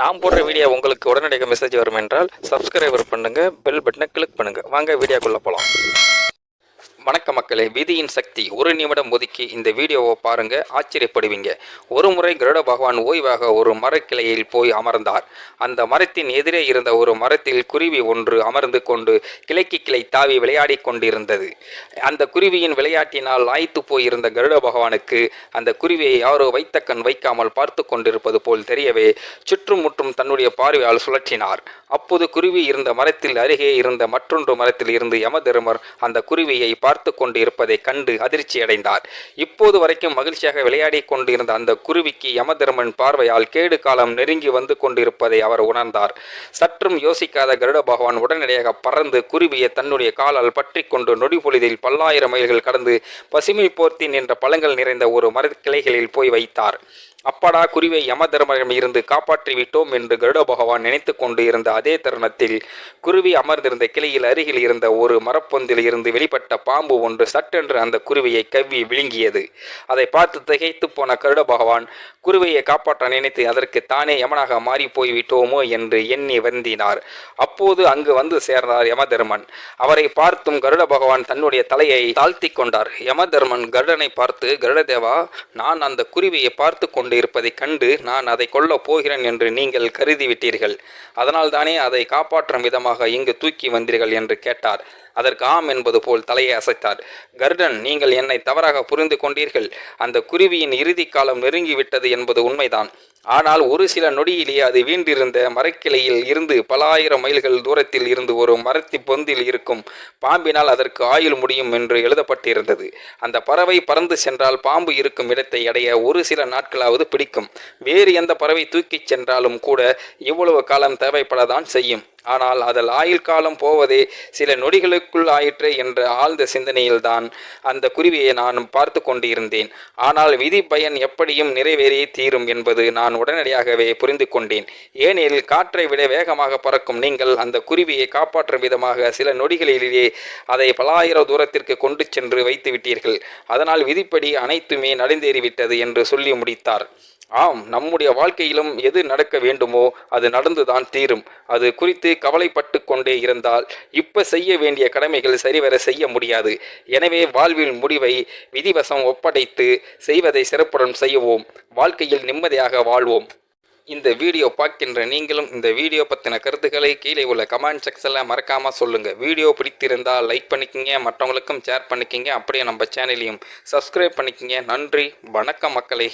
நான் போடுற வீடியோ உங்களுக்கு உடனடியாக மெசேஜ் வரும் என்றால் சப்ஸ்கிரைபர் பண்ணுங்கள் பெல் பட்டனை கிளிக் பண்ணுங்கள் வாங்க வீடியோக்குள்ளே போகலாம் வணக்க மக்களே விதியின் சக்தி ஒரு நிமிடம் ஒதுக்கி இந்த வீடியோவை பாருங்க ஆச்சரியப்படுவீங்க. ஒரு முறை கருட பகவான் ஓய்வாக ஒரு மரக்கிளையில் போய் அமர்ந்தார். அந்த மரத்தின் எதிரே இருந்த ஒரு மரத்தில் குருவி ஒன்று அமர்ந்து கொண்டு கிளைக்கு கிளை தாவி விளையாடி கொண்டிருந்தது. அந்த குருவியின் விளையாட்டினால் ஆய்த்து போயிருந்த கருட பகவானுக்கு அந்த குருவியை யாரோ வைத்த கண் வைக்காமல் பார்த்து கொண்டிருப்பது போல் தெரியவே சுற்றும் முற்றும் தன்னுடைய பார்வையால் சுழற்றினார். அப்போது குருவி இருந்த மரத்தில் அருகே இருந்த மற்றொன்று மரத்தில் இருந்து யமதர்மர் அந்த குருவியை பார்த்து கொண்டு இருப்பதை கண்டு அதிர்ச்சி அடைந்தார் இப்போது வரைக்கும் மகிழ்ச்சியாக விளையாடி கொண்டிருந்த அந்த குருவிக்கு யமதர்மன் பார்வையால் கேடு காலம் நெருங்கி வந்து கொண்டிருப்பதை அவர் உணர்ந்தார். சற்றும் யோசிக்காத கருட பகவான் உடனடியாக பறந்து குருவியை தன்னுடைய காலால் பற்றி கொண்டு நொடிபொழுதில் பல்லாயிரம் மைல்கள் கடந்து பசுமை போர்த்தி நின்ற பழங்கள் நிறைந்த ஒரு மரக்கிளைகளில் போய் வைத்தார். அப்படா குருவை யமதர்மரிடம் இருந்து காப்பாற்றி விட்டோம் என்று கருட பகவான் நினைத்து கொண்டு இருந்த அதே தருணத்தில் குருவி அமர்ந்திருந்த கிளையில் அருகில் இருந்த ஒரு மரப்பொந்தில் இருந்து வெளிப்பட்ட பாம்பு ஒன்று சட்டென்று அந்த குருவியை கவ்வி விழுங்கியது. அதை பார்த்து திகைத்து போன கருட பகவான் குருவியை காப்பாற்ற நினைத்து அதற்கு தானே யமனாக மாறி போய் விட்டோமோ என்று எண்ணி வருந்தினார். அப்போது அங்கு வந்து சேர்ந்தார் யமதர்மன் அவரை பார்த்தும் கருட பகவான் தன்னுடைய தலையை தாழ்த்தி கொண்டார். யமதர்மன் கருடனை பார்த்து கருடதேவா நான் அந்த குருவியை பார்த்து கொண்டு இருப்பதைக் கண்டு நான் அதை கொல்லப் போகிறேன் என்று நீங்கள் கருதிவிட்டீர்கள். அதனால் தானே அதை காப்பாற்றும் விதமாக இங்கு தூக்கி வந்தீர்கள் என்று கேட்டார். அதற்கு ஆம் என்பது போல் தலையை அசைத்தார். கர்டன் நீங்கள் என்னை தவறாக புரிந்து கொண்டீர்கள். அந்த குருவியின் இறுதி காலம் நெருங்கிவிட்டது என்பது உண்மைதான். ஆனால் ஒரு சில நொடியிலேயே அது வீண்டிருந்த மரக்கிளையில் இருந்து பல ஆயிரம் மைல்கள் தூரத்தில் இருந்து ஒரு மரத்தி பொந்தில் இருக்கும். பாம்பினால் அதற்கு ஆயுள் முடியும் என்று எழுதப்பட்டிருந்தது. அந்த பறவை பறந்து சென்றால் பாம்பு இருக்கும் இடத்தை அடைய ஒரு சில நாட்களாவது பிடிக்கும். வேறு எந்த பறவை தூக்கிச் சென்றாலும் கூட இவ்வளவு காலம் தேவைப்படத்தான் செய்யும். ஆனால் அதில் ஆயுள் காலம் போவதே சில நொடிகளுக்குள் ஆயிற்று என்ற ஆழ்ந்த சிந்தனையில்தான் அந்த குருவியை நான் பார்த்து கொண்டிருந்தேன். ஆனால் விதி பயன் எப்படியும் நிறைவேறியே தீரும் என்பது நான் உடனடியாகவே புரிந்து கொண்டேன். ஏனெனில் காற்றை விட வேகமாக பறக்கும் நீங்கள் அந்த குருவியை காப்பாற்றும் விதமாக சில நொடிகளிலேயே அதை பலாயிரம் தூரத்திற்கு கொண்டு சென்று வைத்து விட்டீர்கள். அதனால் விதிப்படி அனைத்துமே நடந்தேறிவிட்டது என்று சொல்லி முடித்தார். ஆம் நம்முடைய வாழ்க்கையிலும் எது நடக்க வேண்டுமோ அது நடந்துதான் தீரும். அது குறித்து கவலைப்பட்டு கொண்டே இருந்தால் இப்ப செய்ய வேண்டிய கடமைகள் சரிவர செய்ய முடியாது. எனவே வாழ்வில் முடிவை விதிவசம் ஒப்படைத்து செய்வதை சிறப்புடன் செய்வோம். வாழ்க்கையில் நிம்மதியாக வாழ்வோம். இந்த வீடியோ பார்க்கின்ற நீங்களும் இந்த வீடியோ பற்றின கருத்துக்களை கீழே உள்ள கமெண்ட் செக்ஷனில் மறக்காமல் சொல்லுங்கள் வீடியோ பிடித்திருந்தால் லைக் பண்ணிக்கிங்க மற்றவங்களுக்கும் ஷேர் பண்ணிக்கிங்க. அப்படியே நம்ம சேனலையும் சப்ஸ்கிரைப் பண்ணிக்கிங்க. நன்றி வணக்கம் மக்களே.